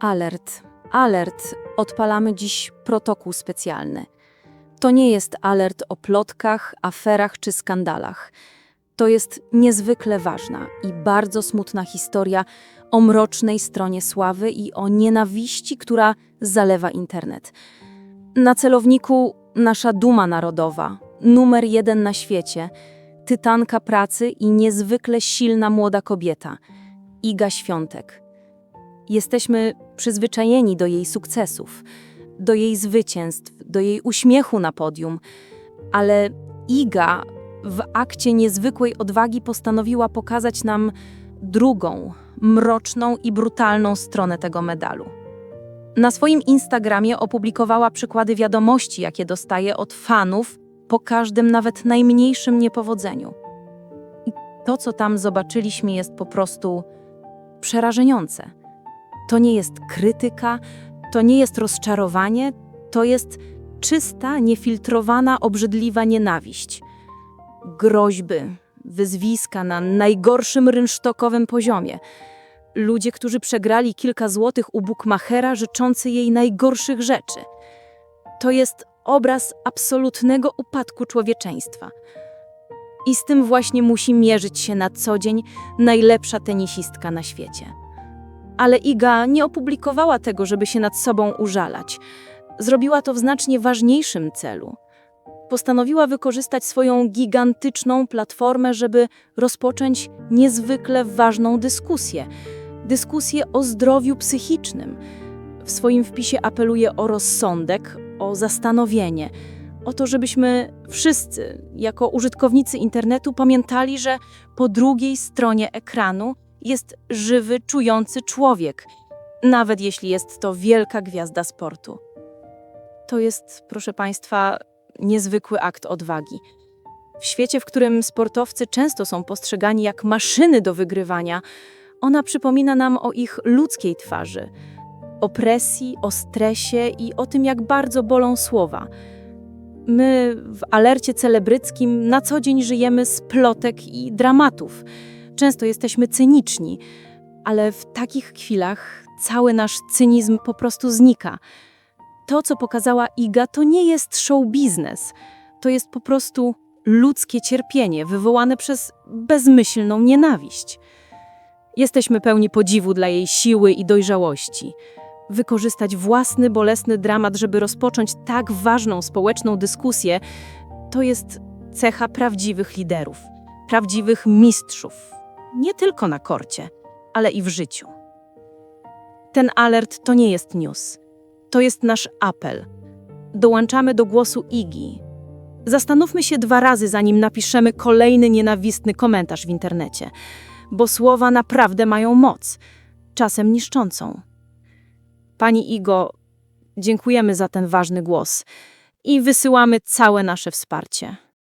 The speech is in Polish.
Alert. Alert. Odpalamy dziś protokół specjalny. To nie jest alert o plotkach, aferach czy skandalach. To jest niezwykle ważna i bardzo smutna historia o mrocznej stronie sławy i o nienawiści, która zalewa internet. Na celowniku nasza duma narodowa, numer jeden na świecie, tytanka pracy i niezwykle silna młoda kobieta, Iga Świątek. Jesteśmy przyzwyczajeni do jej sukcesów, do jej zwycięstw, do jej uśmiechu na podium, ale Iga w akcie niezwykłej odwagi postanowiła pokazać nam drugą, mroczną i brutalną stronę tego medalu. Na swoim Instagramie opublikowała przykłady wiadomości, jakie dostaje od fanów po każdym, nawet najmniejszym niepowodzeniu. I to, co tam zobaczyliśmy, jest po prostu przerażające. To nie jest krytyka, to nie jest rozczarowanie, to jest czysta, niefiltrowana, obrzydliwa nienawiść. Groźby, wyzwiska na najgorszym rynsztokowym poziomie. Ludzie, którzy przegrali kilka złotych u bukmachera, życzący jej najgorszych rzeczy. To jest obraz absolutnego upadku człowieczeństwa. I z tym właśnie musi mierzyć się na co dzień najlepsza tenisistka na świecie. Ale Iga nie opublikowała tego, żeby się nad sobą użalać. Zrobiła to w znacznie ważniejszym celu. Postanowiła wykorzystać swoją gigantyczną platformę, żeby rozpocząć niezwykle ważną dyskusję dyskusję o zdrowiu psychicznym. W swoim wpisie apeluje o rozsądek, o zastanowienie, o to, żebyśmy wszyscy, jako użytkownicy internetu, pamiętali, że po drugiej stronie ekranu jest żywy, czujący człowiek, nawet jeśli jest to wielka gwiazda sportu. To jest, proszę Państwa, niezwykły akt odwagi. W świecie, w którym sportowcy często są postrzegani jak maszyny do wygrywania, ona przypomina nam o ich ludzkiej twarzy, o presji, o stresie i o tym, jak bardzo bolą słowa. My w alercie celebryckim na co dzień żyjemy z plotek i dramatów. Często jesteśmy cyniczni, ale w takich chwilach cały nasz cynizm po prostu znika. To, co pokazała Iga, to nie jest show biznes. To jest po prostu ludzkie cierpienie wywołane przez bezmyślną nienawiść. Jesteśmy pełni podziwu dla jej siły i dojrzałości. Wykorzystać własny bolesny dramat, żeby rozpocząć tak ważną społeczną dyskusję, to jest cecha prawdziwych liderów, prawdziwych mistrzów. Nie tylko na korcie, ale i w życiu. Ten alert to nie jest news. To jest nasz apel. Dołączamy do głosu Igi. Zastanówmy się dwa razy, zanim napiszemy kolejny nienawistny komentarz w internecie bo słowa naprawdę mają moc, czasem niszczącą. Pani Igo, dziękujemy za ten ważny głos i wysyłamy całe nasze wsparcie.